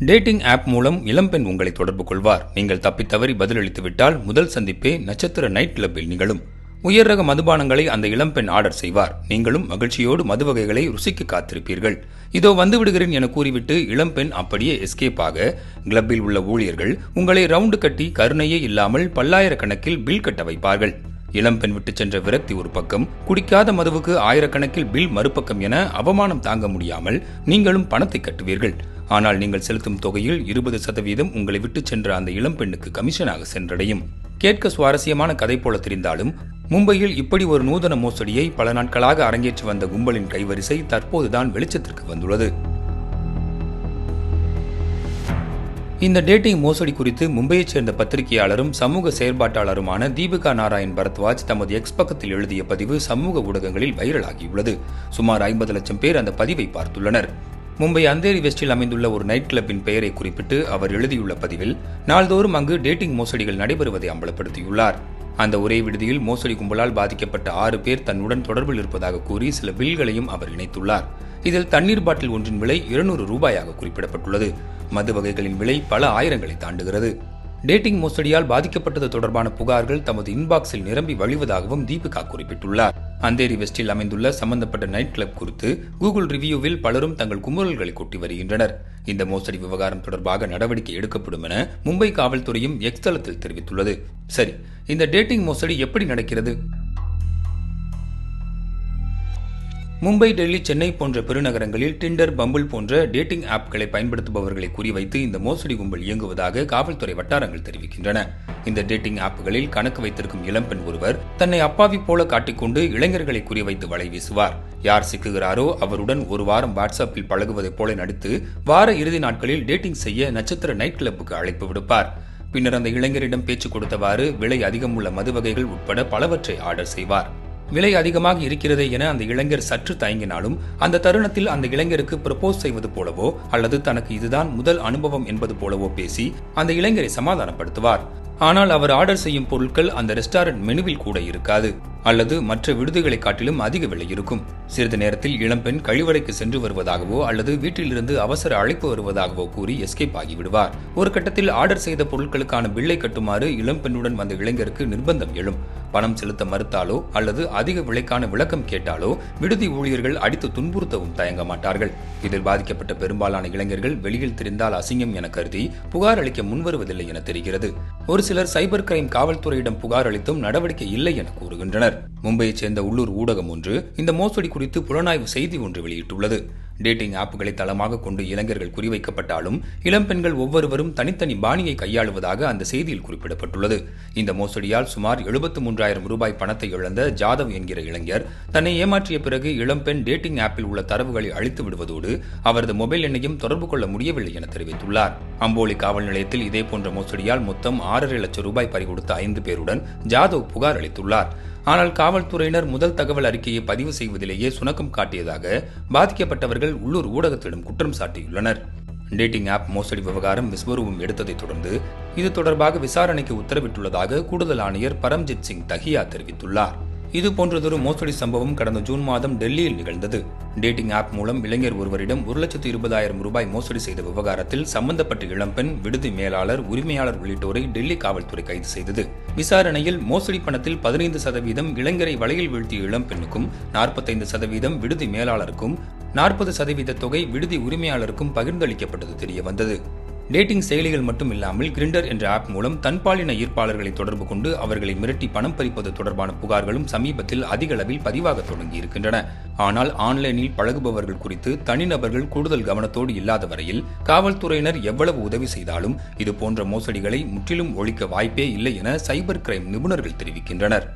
Dating app மூலம் இளம்பெண் உங்களை தொடர்பு கொள்வார். நீங்கள் தப்பித்தவறி பதிலளித்துவிட்டால் முதல் சந்திப்பே நட்சத்திர நைட் கிளப்பில் நிகழும். உயர் ரக மதுபானங்களை அந்த இளம்பெண் ஆர்டர் செய்வார். நீங்களும் மகிழ்ச்சியோடு மது வகைகளை ருசிக்கு காத்திருப்பீர்கள். இதோ வந்து விடுகிறேன் என கூறிவிட்டு இளம்பெண் அப்படியே எஸ்கேப் ஆக கிளப்பில் உள்ள ஊழியர்கள் உங்களை ரவுண்டு கட்டி கருணையே இல்லாமல் பல்லாயிரக்கணக்கில் பில் கட்ட வைப்பார்கள். இளம்பெண் விட்டு சென்ற விரக்தி ஒரு பக்கம் குடிக்காத மதுவுக்கு ஆயிரக்கணக்கில் பில் மறுபக்கம் என அவமானம் தாங்க முடியாமல் நீங்களும் பணத்தை கட்டுவீர்கள். ஆனால் நீங்கள் செலுத்தும் தொகையில் இருபது சதவீதம் உங்களை விட்டு சென்ற அந்த இளம் பெண்ணுக்கு கமிஷனாக சென்றடையும். கேட்க சுவாரஸ்யமான கதை போல தெரிந்தாலும் மும்பையில் இப்படி ஒரு நூதன மோசடியை பல நாட்களாக அரங்கேற்றி வந்த கும்பலின் கைவரிசை தற்போதுதான் வெளிச்சத்திற்கு வந்துள்ளது. இந்த டேட்டிங் மோசடி குறித்து மும்பையைச் சேர்ந்த பத்திரிகையாளரும் சமூக செயற்பாட்டாளருமான தீபிகா நாராயண் பரத்வாஜ் தமது எக்ஸ் பக்கத்தில் எழுதிய பதிவு சமூக ஊடகங்களில் வைரலாகியுள்ளது. சுமார் ஐம்பது லட்சம் பேர் அந்த பதிவை பார்த்துள்ளனர். மும்பை அந்தேரி வெஸ்டில் அமைந்துள்ள ஒரு நைட் கிளப்பின் பெயரை குறிப்பிட்டு அவர் எழுதியுள்ள பதிவில் நாள்தோறும் அங்கு டேட்டிங் மோசடிகள் நடைபெறுவதை அம்பலப்படுத்தியுள்ளார். அந்த ஒரே விடுதியில் மோசடி கும்பலால் பாதிக்கப்பட்ட ஆறு பேர் தன்னுடன் தொடர்பில் இருப்பதாக கூறி சில பில்களையும் அவர் இணைத்துள்ளார். இதில் தண்ணீர் பாட்டில் ஒன்றின் விலை இருநூறு ரூபாயாக குறிப்பிடப்பட்டுள்ளது. மது வகைகளின் விலை பல ஆயிரங்களை தாண்டுகிறது. டேட்டிங் மோசடியால் பாதிக்கப்பட்டது தொடர்பான புகார்கள் தமது இன்பாக்ஸில் நிரம்பி வழிவதாகவும் தீபிகா குறிப்பிட்டுள்ளார். அந்தேரி வெஸ்டில் அமைந்துள்ள சம்பந்தப்பட்ட நைட் கிளப் குறித்து கூகுள் ரிவ்யூவில் பலரும் தங்கள் குமுறல்களை கொட்டி வருகின்றனர். இந்த மோசடி விவகாரம் தொடர்பாக நடவடிக்கை எடுக்கப்படும் என மும்பை காவல்துறையும் எக்ஸ் தளத்தில் தெரிவித்துள்ளது. சரி இந்த டேட்டிங் மோசடி எப்படி நடக்கிறது? மும்பை டெல்லி சென்னை போன்ற பெருநகரங்களில் டிண்டர் பம்பிள் போன்ற டேட்டிங் ஆப்களை பயன்படுத்துபவர்களை குறிவைத்து இந்த மோசடி கும்பல் இயங்குவதாக காவல்துறை வட்டாரங்கள் தெரிவிக்கின்றன. இந்த டேட்டிங் ஆப்புகளில் கணக்கு வைத்திருக்கும் இளம்பெண் ஒருவர் தன்னை அப்பாவி போல காட்டிக்கொண்டு இளைஞர்களை குறிவைத்து வலை வீசுவார். யார் சிக்குகிறாரோ அவருடன் ஒரு வாரம் வாட்ஸ்அப்பில் பழகுவதைப் போல நடித்து வார இறுதி நாட்களில் டேட்டிங் செய்ய நட்சத்திர நைட் கிளப்புக்கு அழைப்பு விடுப்பார். பின்னர் அந்த இளைஞரிடம் பேச்சு கொடுத்தவாறு விலை அதிகமுள்ள மது வகைகள் உட்பட பலவற்றை ஆர்டர் செய்வார். விலை அதிகமாக இருக்கிறதே என அந்த இளைஞர் சற்று தயங்கினாலும் அந்த தருணத்தில் அந்த இளைஞருக்கு ப்ரப்போஸ் செய்வது போலவோ அல்லது தனக்கு இதுதான் முதல் அனுபவம் என்பது போலவோ பேசி அந்த இளைஞரை சமாதானப்படுத்துவார். ஆனால் அவர் ஆர்டர் செய்யும் பொருட்கள் அந்த ரெஸ்டாரண்ட் மெனுவில் கூட இருக்காது. அல்லது மற்ற விடுதிகளை காட்டிலும் அதிக விலை இருக்கும். சிறிது நேரத்தில் இளம்பெண் கழிவறைக்கு சென்று வருவதாகவோ அல்லது வீட்டிலிருந்து அவசர அழைப்பு வருவதாகவோ கூறி எஸ்கேப் ஆகிவிடுவார். ஒரு கட்டத்தில் ஆர்டர் செய்த பொருட்களுக்கான பில்லை கட்டுமாறு இளம்பெண்ணுடன் வந்த இளைஞருக்கு நிர்பந்தம் எழும். பணம் செலுத்த மறுத்தாலோ அல்லது அதிக விலைக்கான விளக்கம் கேட்டாலோ விடுதி ஊழியர்கள் அடித்து துன்புறுத்தவும் தயங்க மாட்டார்கள். இதில் பாதிக்கப்பட்ட பெரும்பாலான இளைஞர்கள் வெளியில் தெரிந்தால் அசிங்கம் என கருதி புகார் அளிக்க முன்வருவதில்லை என தெரிகிறது. ஒரு சிலர் சைபர் கிரைம் காவல்துறையிடம் புகார் அளித்தும் நடவடிக்கை இல்லை என கூறுகின்றனர். மும்பையைச் சேர்ந்த உள்ளூர் ஊடகம் ஒன்று இந்த மோசடி குறித்து புலனாய்வு செய்தி ஒன்று வெளியிட்டுள்ளது. டேட்டிங் ஆப்புகளை தளமாக கொண்டு இளைஞர்கள் குறிவைக்கப்பட்டாலும் இளம் பெண்கள் ஒவ்வொருவரும் தனித்தனி பாணியை கையாளுவதாக அந்த செய்தியில் குறிப்பிடப்பட்டுள்ளது. இந்த மோசடியால் சுமார் எழுபத்து மூன்றாயிரம் ரூபாய் பணத்தை இழந்த ஜாதவ் என்கிற இளைஞர் தன்னை ஏமாற்றிய பிறகு இளம்பெண் டேட்டிங் ஆப்பில் உள்ள தரவுகளை அழித்து விடுவதோடு அவரது மொபைல் எண்ணையும் தொடர்பு கொள்ள முடியவில்லை என தெரிவித்துள்ளார். அம்போலி காவல் நிலையத்தில் இதேபோன்ற மோசடியால் மொத்தம் ஆறரை லட்சம் ரூபாய் பறிகொடுத்த ஐந்து பேருடன் ஜாதவ் புகார் அளித்துள்ளார். ஆனால் காவல்துறையினர் முதல் தகவல் அறிக்கையை பதிவு செய்வதிலேயே சுணக்கம் காட்டியதாக பாதிக்கப்பட்டவர்கள் உள்ளூர் ஊடகத்திடம் குற்றம் சாட்டியுள்ளனர். டேட்டிங் ஆப் மோசடி விவகாரம் விஸ்வரூபம் எடுத்ததைத் தொடர்ந்து இது தொடர்பாக விசாரணைக்கு உத்தரவிட்டுள்ளதாக கூடுதல் ஆணையர் பரம்ஜித் சிங் தஹியா தெரிவித்துள்ளார். இது போன்றதொரு மோசடி சம்பவம் கடந்த ஜூன் மாதம் டெல்லியில் நிகழ்ந்தது. டேட்டிங் ஆப் மூலம் இளைஞர் ஒருவரிடம் ஒரு லட்சத்து இருபதாயிரம் ரூபாய் மோசடி செய்த விவகாரத்தில் சம்பந்தப்பட்ட இளம்பெண் விடுதி மேலாளர் உரிமையாளர் உள்ளிட்டோரை டெல்லி காவல்துறை கைது செய்தது. விசாரணையில் மோசடி பணத்தில் பதினைந்து சதவீதம் இளைஞரை வலையில் வீழ்த்திய இளம்பெண்ணுக்கும் நாற்பத்தைந்து சதவீதம் விடுதி மேலாளருக்கும் நாற்பது சதவீத தொகை விடுதி உரிமையாளருக்கும் பகிர்ந்தளிக்கப்பட்டது தெரிய வந்தது டேட்டிங் செயலிகள் மட்டும் இல்லாமல் கிரிண்டர் என்ற ஆப் மூலம் தன்பாலின ஈர்ப்பாளர்களை தொடர்பு கொண்டு அவர்களை மிரட்டி பணம் பறிப்பது தொடர்பான புகார்களும் சமீபத்தில் அதிக அளவில் பதிவாக தொடங்கி இருக்கின்றன. ஆனால் ஆன்லைனில் பழகுபவர்கள் குறித்து தனிநபர்கள் கூடுதல் கவனத்தோடு இல்லாத வரையில் காவல்துறையினர் எவ்வளவு உதவி செய்தாலும் இது போன்ற மோசடிகளை முற்றிலும் ஒழிக்க வாய்ப்பே இல்லை என சைபர் கிரைம் நிபுணர்கள் தெரிவிக்கின்றனர்.